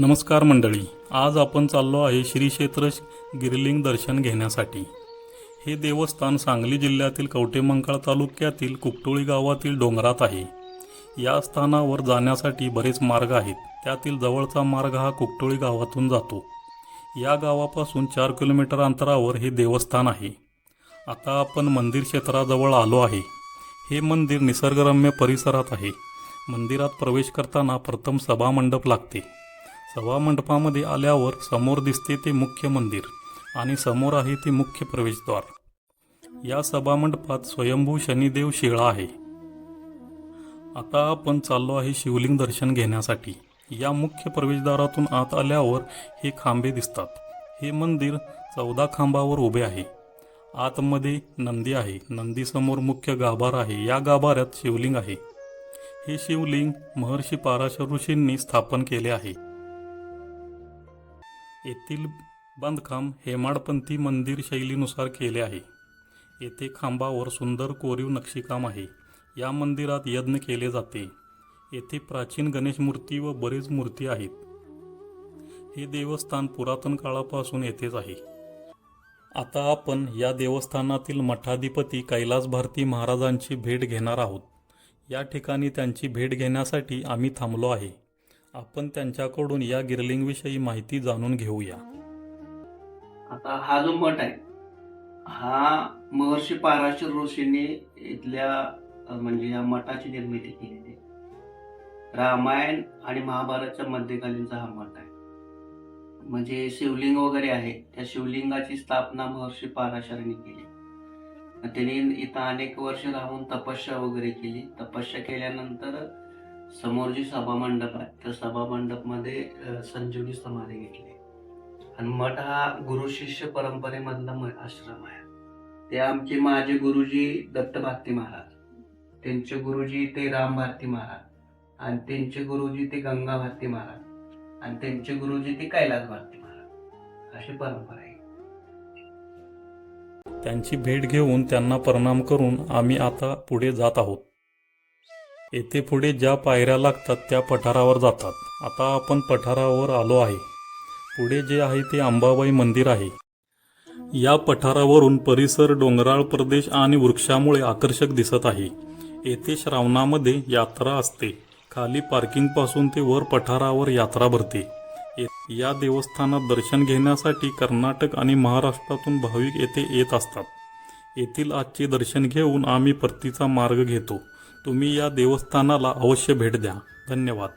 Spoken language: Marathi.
नमस्कार मंडळी आज आपण चाललो आहे श्री क्षेत्र गिरलिंग दर्शन घेण्यासाठी. हे देवस्थान सांगली जिल्ह्यातील कवटेमंकाळ तालुक्यातील कुपटोळी गावातील डोंगरात आहे. या स्थानावर जाण्यासाठी बरेच मार्ग आहेत. त्यातील जवळचा मार्ग हा कुपटोळी गावातून जातो. या गावापासून चार किलोमीटर अंतरावर हे देवस्थान आहे. आता आपण मंदिर क्षेत्राजवळ आलो आहे. हे मंदिर निसर्गरम्य परिसरात आहे. मंदिरात प्रवेश करताना प्रथम सभामंडप लागते. सभामंडपामध्ये आल्यावर समोर दिसते ते मुख्य मंदिर आणि समोर आहे ते मुख्य प्रवेशद्वार. या सभामंडपात स्वयंभू शनिदेव शिळा आहे. आता आपण चाललो आहे शिवलिंग दर्शन घेण्यासाठी. या मुख्य प्रवेशद्वारातून आत आल्यावर हे खांबे दिसतात. हे मंदिर चौदा खांबावर उभे आहे. आतमध्ये नंदी आहे. नंदीसमोर मुख्य गाभार आहे. या गाभाऱ्यात शिवलिंग आहे. हे शिवलिंग महर्षी पाराशर ऋषींनी स्थापन केले आहे. येथील बांधकाम हेमाडपंथी मंदिर शैलीनुसार केले आहे. येथे खांबावर सुंदर कोरीव नक्षीकाम आहे. या मंदिरात यज्ञ केले जाते. येथे प्राचीन गणेश मूर्ती व बरेच मूर्ती आहेत. हे देवस्थान पुरातन काळापासून येथेच आहे. आता आपण या देवस्थानातील मठाधिपती कैलास भारती महाराजांची भेट घेणार आहोत. या ठिकाणी त्यांची भेट घेण्यासाठी आम्ही थांबलो आहे. आपण त्यांच्याकडून या गिरलिंगविषयी माहिती जाणून घेऊया. आता हा जो मठ आहे हा महर्षी पाराशर ऋषींनी इथल्या म्हणजे या मठाची निर्मिती केलेली आहे. रामायण आणि महाभारतच्या मध्यकालीनचा हा मठ आहे. म्हणजे शिवलिंग वगैरे आहे त्या शिवलिंगाची स्थापना महर्षी पाराशरांनी केली. त्यांनी इथं अनेक वर्ष राहून तपस्या वगैरे केली. तपस्या केल्यानंतर समोर जी सभामंडप आहे त्या सभामंडपमध्ये मंडपमध्ये संजीवनी समाधी घेतली. आणि मठ हा गुरु शिष्य परंपरेमधला म- आश्रम आहे. ते आमचे माझे गुरुजी दत्त भारती महाराज त्यांचे गुरुजी ते राम भारती महाराज आणि त्यांचे गुरुजी ते गंगा भारती महाराज आणि त्यांचे गुरुजी ते कैलास भारती महाराज अशी परंपरा आहे. त्यांची भेट घेऊन त्यांना प्रणाम करून आम्ही आता पुढे जात आहोत. येथे पुढे ज्या पायऱ्या लागतात त्या पठारावर जातात. आता आपण पठारावर आलो आहे. पुढे जे आहे ते अंबाबाई मंदिर आहे. या पठारावरून परिसर डोंगराळ प्रदेश आणि वृक्षामुळे आकर्षक दिसत आहे. येथे श्रावणामध्ये यात्रा असते. खाली पार्किंगपासून ते वर पठारावर यात्रा भरते. ये- या देवस्थानात दर्शन घेण्यासाठी कर्नाटक आणि महाराष्ट्रातून भाविक येथे येत असतात. येथील आजचे दर्शन घेऊन आम्ही परतीचा मार्ग घेतो. तुम्ही या देवस्थानाला अवश्य भेट द्या. धन्यवाद.